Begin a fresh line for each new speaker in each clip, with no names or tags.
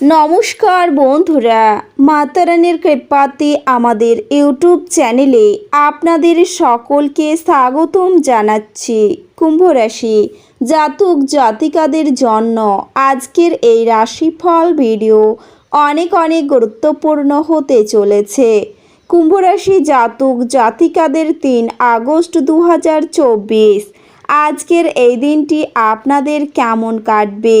নমস্কার বন্ধুরা, মাতারানের কৃপাতে আমাদের ইউটিউব চ্যানেলে আপনাদের সকলকে স্বাগতম জানাচ্ছি। কুম্ভ রাশি জাতক জাতিকাদের জন্য আজকের এই রাশিফল ভিডিও অনেক অনেক গুরুত্বপূর্ণ হতে চলেছে। কুম্ভ রাশি জাতক জাতিকাদের তিন আগস্ট দু হাজার চব্বিশ। আজকের এই দিনটি আপনাদের কেমন কাটবে?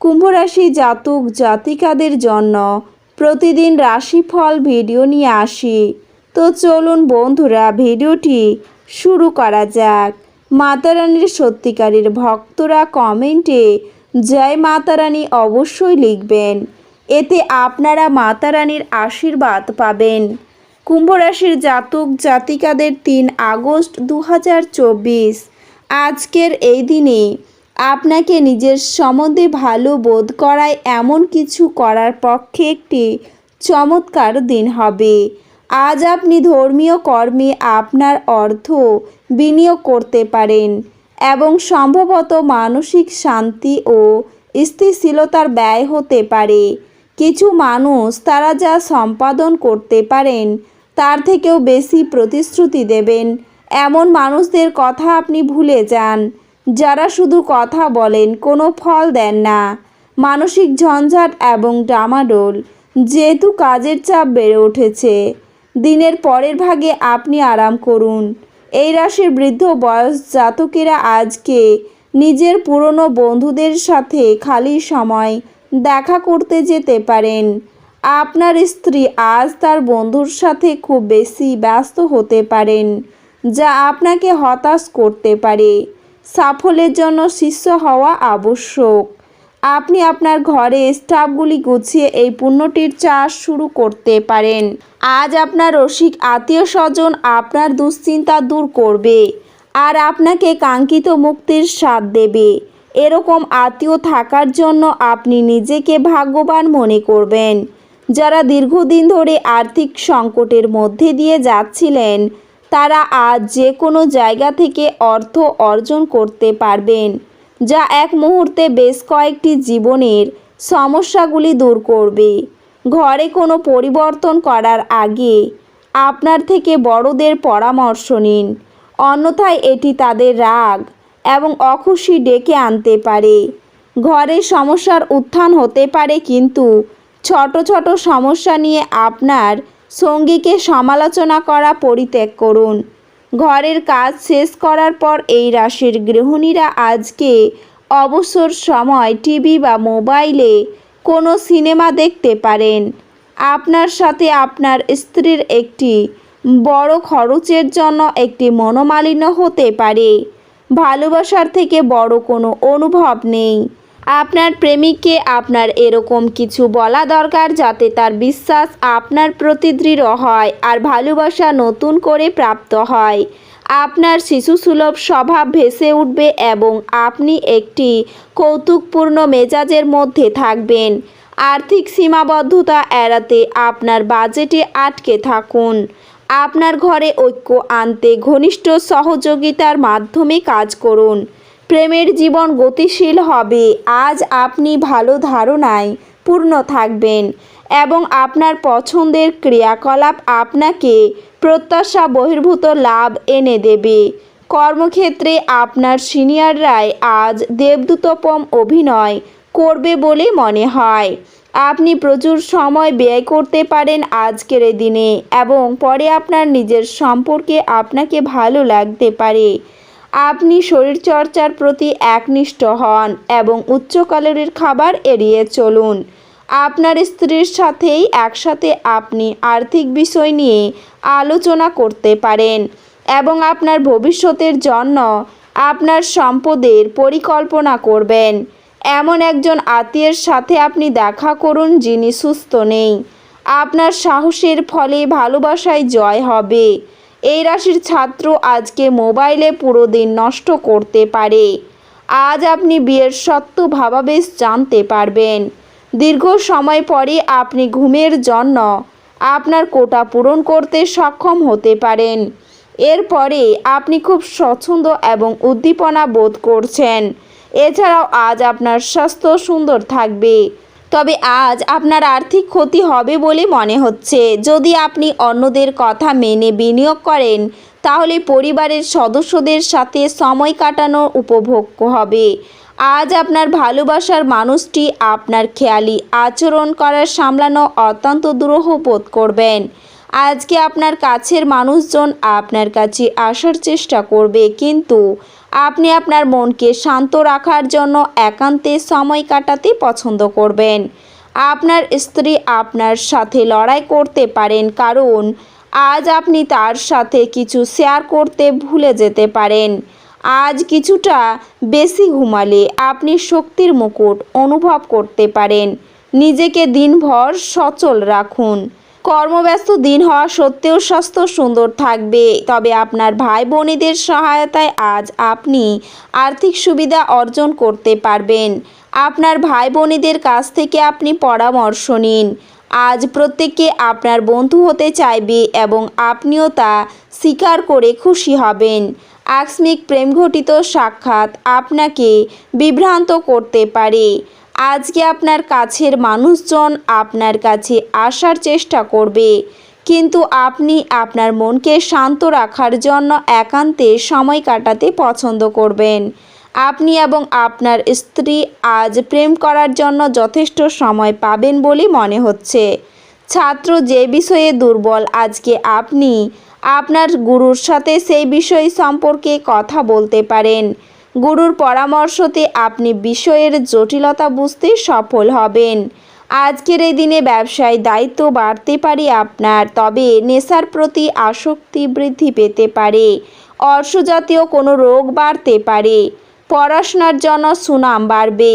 কুম্ভরাশি জাতক জাতিকাদের জন্য প্রতিদিন রাশিফল ভিডিও নিয়ে আসি। তো চলুন বন্ধুরা, ভিডিওটি শুরু করা যাক। মাতারানীর সত্যিকারের ভক্তরা কমেন্টে জয় মাতারানী অবশ্যই লিখবেন। এতে আপনারা মাতারানীর আশীর্বাদ পাবেন। কুম্ভরাশির জাতক জাতিকাদের তিন আগস্ট দু হাজার চব্বিশ। আজকের এই দিনে আপনাকে নিজের সম্বন্ধে ভালো বোধ করায় এমন কিছু করার পক্ষে একটি চমৎকার দিন হবে। আজ আপনি ধর্মীয় কর্মে আপনার অর্থ বিনিয়োগ করতে পারেন এবং সম্ভবত মানসিক শান্তি ও স্থিতিশীলতার ব্যয় হতে পারে। কিছু মানুষ তারা যা সম্পাদন করতে পারেন, তার থেকেও বেশি প্রতিশ্রুতি দেবেন। এমন মানুষদের কথা আপনি ভুলে যান। যারা শুধু কথা বলেন, কোনো ফল দেন না। মানসিক ঝঞ্ঝাট এবং ডামাডোল যেহেতু কাজের চাপ বেড়ে উঠেছে। দিনের পরের ভাগে আপনি আরাম করুন। এই রাশির বৃদ্ধ বয়স জাতকেরা আজকে নিজের পুরনো বন্ধুদের সাথে খালি সময় দেখা করতে যেতে পারেন। আপনার স্ত্রী আজ তার বন্ধুর সাথে খুব বেশি ব্যস্ত হতে পারেন, যা আপনাকে হতাশ করতে পারে। সাফল্যের জন্য শিষ্য হওয়া আবশ্যক। আপনি আপনার ঘরে স্টাফগুলি গুছিয়ে এই পণ্যটির চাষ শুরু করতে পারেন। আজ আপনার রসিক আত্মীয় স্বজন আপনার দুশ্চিন্তা দূর করবে আর আপনাকে কাঙ্ক্ষিত মুক্তির স্বাদ দেবে। এরকম আত্মীয় থাকার জন্য আপনি নিজেকে ভাগ্যবান মনে করবেন। যারা দীর্ঘদিন ধরে আর্থিক সংকটের মধ্যে দিয়ে যাচ্ছিলেন তারা আজ যে কোনো জায়গা থেকে অর্থ অর্জন করতে পারবেন, যা এক মুহূর্তে বেশ কয়েকটি জীবনের সমস্যাগুলি দূর করবে। ঘরে কোনো পরিবর্তন করার আগে আপনার থেকে বড়দের পরামর্শ নিন, অন্যথায় এটি তাদের রাগ এবং অখুশি ডেকে আনতে পারে। ঘরে সমস্যার উত্থান হতে পারে, কিন্তু ছোট ছোট সমস্যা নিয়ে আপনার সঙ্গীকে সমালোচনা করা পরিত্যাগ করুন। ঘরের কাজ শেষ করার পর এই রাশির গৃহিণীরা আজকে অবসর সময় টিভি বা মোবাইলে কোনো সিনেমা দেখতে পারেন। আপনার সাথে আপনার স্ত্রীর একটি বড় খরচের জন্য একটি মনোমালিন্য হতে পারে। ভালোবাসার থেকে বড় কোনো অনুভব নেই। আপনার প্রেমিককে আপনার এরকম কিছু বলা দরকার যাতে তার বিশ্বাস আপনার প্রতি দৃঢ় হয় আর ভালোবাসা নতুন করে প্রাপ্ত হয়। আপনার শিশুসুলভ স্বভাব ভেসে উঠবে এবং আপনি একটি কৌতুকপূর্ণ মেজাজের মধ্যে থাকবেন। আর্থিক সীমাবদ্ধতা এড়াতে আপনার বাজেটে আটকে থাকুন। আপনার ঘরে ঐক্য আনতে ঘনিষ্ঠ সহযোগিতার মাধ্যমে কাজ করুন। প্রেমের জীবন গতিশীল হবে। আজ আপনি ভালো ধারণায় পূর্ণ থাকবেন এবং আপনার পছন্দের ক্রিয়াকলাপ আপনাকে প্রত্যাশা বহির্ভূত লাভ এনে দেবে। কর্মক্ষেত্রে আপনার সিনিয়ররাই আজ দেবদূতপম অভিনয় করবে বলে মনে হয়। আপনি প্রচুর সময় ব্যয় করতে পারেন আজকের দিনে এবং পরে আপনার নিজের সম্পর্কে আপনাকে ভালো লাগতে পারে। আপনি শরীরচর্চার প্রতি একনিষ্ঠ হন এবং উচ্চ ক্যালোরির খাবার এড়িয়ে চলুন। আপনার স্ত্রীর সাথেই একসাথে আপনি আর্থিক বিষয় নিয়ে আলোচনা করতে পারেন এবং আপনার ভবিষ্যতের জন্য আপনার সম্পদের পরিকল্পনা করবেন। এমন একজন আত্মীয়ের সাথে আপনি দেখা করুন যিনি সুস্থ নেই। আপনার সাহসের ফলে ভালোবাসায় জয় হবে। এই রাশির ছাত্র আজকে মোবাইলে পুরো দিন নষ্ট করতে পারে। আজ আপনি বিয়ের সত্য ভাবাবেশ জানতে পারবেন। দীর্ঘ সময় পরে আপনি ঘুমের জন্য আপনার কোটা পূরণ করতে সক্ষম হতে পারেন। এরপরে আপনি খুব স্বচ্ছন্দ এবং উদ্দীপনা বোধ করছেন। এছাড়াও আজ আপনার স্বাস্থ্য সুন্দর থাকবে। তবে আজ আপনার আর্থিক ক্ষতি হবে বলে মনে হচ্ছে। যদি আপনি অন্যদের কথা মেনে বিনিয়োগ করেন, তাহলে পরিবারের সদস্যদের সাথে সময় কাটানো উপভোগ্য হবে। আজ আপনার ভালোবাসার মানুষটি আপনার খেয়ালি আচরণ করার সামলানো অত্যন্ত দুরূহ বোধ করবেন। আজকে আপনার কাছের মানুষজন আপনার কাছে আসার চেষ্টা করবে, কিন্তু আপনি আপনার মনকে শান্ত রাখার জন্য একান্তে সময় কাটাতে পছন্দ করবেন। আপনার স্ত্রী আপনার সাথে লড়াই করতে পারেন, কারণ আজ আপনি তার সাথে কিছু শেয়ার করতে ভুলে যেতে পারেন। আজ কিছুটা বেশি ঘুমালে আপনি শক্তির মুকুট অনুভব করতে পারেন। নিজেকে দিনভর সচল রাখুন। কর্মব্যস্ত দিন হওয়া সত্ত্বেও স্বাস্থ্য সুন্দর থাকবে। তবে আপনার ভাই বোনেদের সহায়তায় আজ আপনি আর্থিক সুবিধা অর্জন করতে পারবেন। আপনার ভাই বোনেদের কাছ থেকে আপনি পরামর্শ নিন। আজ প্রত্যেককে আপনার বন্ধু হতে চাইবে এবং আপনিও তা স্বীকার করে খুশি হবেন। আকস্মিক প্রেমঘটিত সাক্ষাৎ আপনাকে বিভ্রান্ত করতে পারে। আজকে আপনার কাছের মানুষজন আপনার কাছে আসার চেষ্টা করবে। কিন্তু আপনি আপনার মনকে শান্ত রাখার জন্য একান্তে সময় কাটাতে পছন্দ করবেন। আপনি এবং আপনার স্ত্রী আজ প্রেম করার জন্য যথেষ্ট সময় পাবেন বলে মনে হচ্ছে। ছাত্র, যে বিষয়ে দুর্বল আজকে আপনি, আপনার গুরুর সাথে সেই বিষয় সম্পর্কে কথা বলতে পারেন। গুরুর পরামর্শতে আপনি বিষয়ের জটিলতা বুঝতে সফল হবেন। আজকের এই দিনে ব্যবসায় দায়িত্ব বাড়তে পারে আপনার, তবে নেশার প্রতি আসক্তি বৃদ্ধি পেতে পারে। অর্শজাতীয় কোনো রোগ বাড়তে পারে। পড়াশোনার জন্য সুনাম বাড়বে।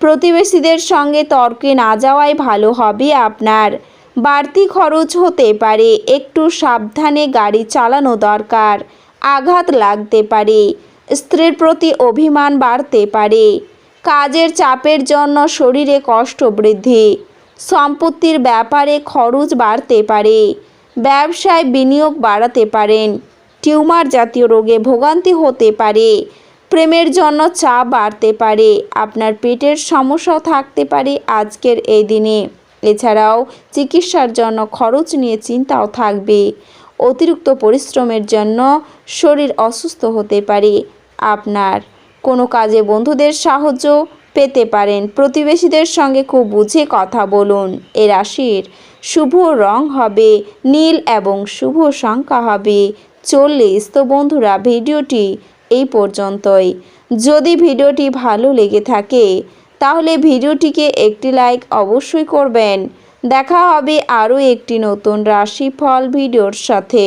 প্রতিবেশীদের সঙ্গে তর্কে না যাওয়াই ভালো হবে আপনার। বাড়তি খরচ হতে পারে। একটু সাবধানে গাড়ি চালানো দরকার। আঘাত লাগতে পারে। স্ত্রীর প্রতি অভিমান বাড়তে পারে। কাজের চাপের জন্য শরীরে কষ্ট বৃদ্ধি, সম্পত্তির ব্যাপারে খরচ বাড়তে পারে, ব্যবসায় বিনিয়োগ বাড়াতে পারেন, টিউমার জাতীয় রোগে ভোগান্তি হতে পারে, প্রেমের জন্য চাপ বাড়তে পারে, আপনার পেটের সমস্যাও থাকতে পারে আজকের এই দিনে। এছাড়াও চিকিৎসার জন্য খরচ নিয়ে চিন্তাও থাকবে। অতিরিক্ত পরিশ্রমের জন্য শরীর অসুস্থ হতে পারে আপনার। কোনো কাজে বন্ধুদের সাহায্য পেতে পারেন, প্রতিবেশীদের সঙ্গে খুব বুঝে কথা বলুন। এ রাশির শুভ রং হবে নীল এবং শুভ সংখ্যা হবে চল্লিশ। তো বন্ধুরা, ভিডিওটি এই পর্যন্তই। যদি ভিডিওটি ভালো লেগে থাকে, তাহলে ভিডিওটিকে একটি লাইক অবশ্যই করবেন। দেখা হবে আরও একটি নতুন রাশিফল ভিডিওর সাথে।